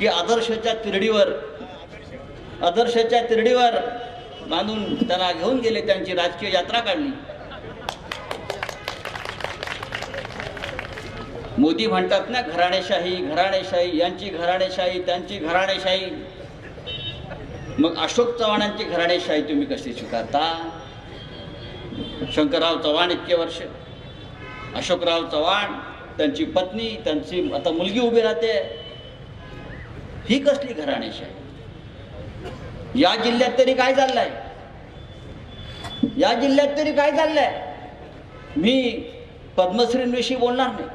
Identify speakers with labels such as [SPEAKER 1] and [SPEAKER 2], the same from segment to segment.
[SPEAKER 1] की आदर्शच्या तिरडीवर आदर्शच्या तिरडीवर बांधून त्यांना घेऊन गेले त्यांची राजकीय यात्रा काढली. मोदी म्हणतात ना घराणेशाही घराणेशाही यांची घराणेशाही त्यांची घराणेशाही. मग अशोक चव्हाणांची घराणेशाही तुम्ही कशी स्वीकारता? शंकरराव चव्हाण इतके वर्ष. अशोकराव चव्हाण त्यांची पत्नी त्यांची आता मुलगी उभी राहते. ही कसली घराणेशाही या जिल्ह्यात तरी काय चाललंय? या जिल्ह्यात तरी काय चाललंय? मी पद्मश्रींविषयी बोलणार नाही.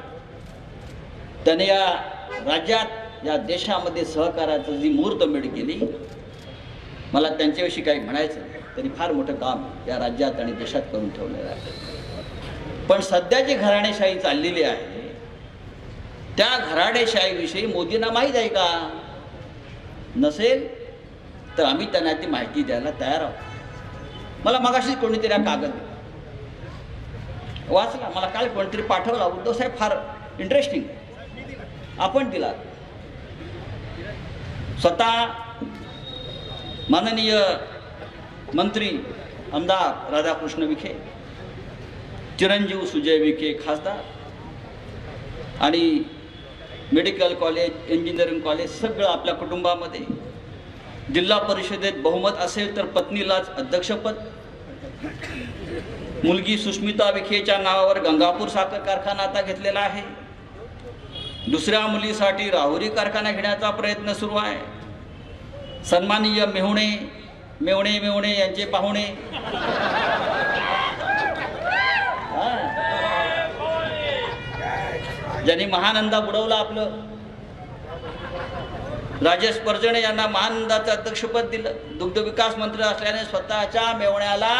[SPEAKER 1] त्याने या राज्यात या देशामध्ये सहकाराचं जी मुहूर्तमेढ केली मला त्यांच्याविषयी काही म्हणायचं नाही. त्यांनी फार मोठं काम या राज्यात आणि देशात करून ठेवलेलं आहे. पण सध्या जी घराणेशाही चाललेली आहे त्या घराणेशाहीविषयी मोदींना माहीत आहे का? नसेल तर आम्ही त्यांना ती माहिती द्यायला तयार आहोत. मला मगाशीच कोणीतरी हा कागद वाचला. मला काल कोणीतरी पाठवला. उद्धव साहेब फार इंटरेस्टिंग आपण दिला. स्वतः माननीय मंत्री आमदार राधाकृष्ण विखे चिरंजीव सुजय विखे खासदार आणि मेडिकल कॉलेज इंजिनिअरिंग कॉलेज सगळं आपल्या कुटुंबामध्ये. जिल्हा परिषदेत बहुमत असेल तर पत्नीलाच अध्यक्षपद. मुलगी सुष्मिता विखेच्या नावावर गंगापूर साखर कारखाना आता घेतलेला आहे. दुसऱ्या मुलीसाठी राहुरी कारखाना घेण्याचा प्रयत्न सुरू आहे. सन्माननीय मेहुणे मेवणे मेवणे यांचे पाहुणे. ज्यांनी महानंदा बुडवला आपलं. राजेश परजणे यांना महानंदाचं अध्यक्षपद दिलं. दुग्ध विकास मंत्री असल्याने स्वतःच्या मेवण्याला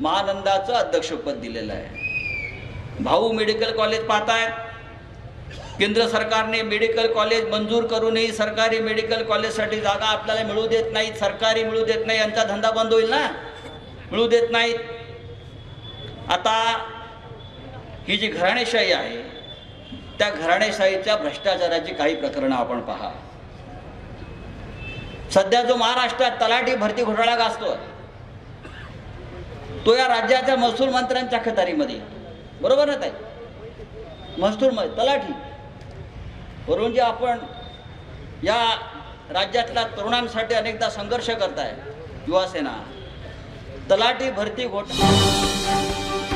[SPEAKER 1] महानंदाचं अध्यक्षपद दिलेलं आहे. भाऊ मेडिकल कॉलेज पाहतायत. केंद्र सरकारने मेडिकल कॉलेज मंजूर करूनही सरकारी मेडिकल कॉलेजसाठी जागा आपल्याला मिळू देत नाहीत सरकारी मिळू देत नाही यांचा धंदा बंद होईल ना? मिळू देत नाहीत. आता ही जी घराणेशाही आहे त्या घराणेशाहीच्या भ्रष्टाचाराची काही प्रकरणं आपण पहा. सध्या जो महाराष्ट्रात तलाठी भरती घोटाळा गाजतो तो या राज्याच्या महसूल मंत्र्यांच्या खतारीमध्ये. बरोबर ना ताई? महसूल तलाठी. वरून जे आपण या राज्यातल्या तरुणांसाठी अनेकदा संघर्ष करताय युवासेना. तलाठी भरती घोटाळा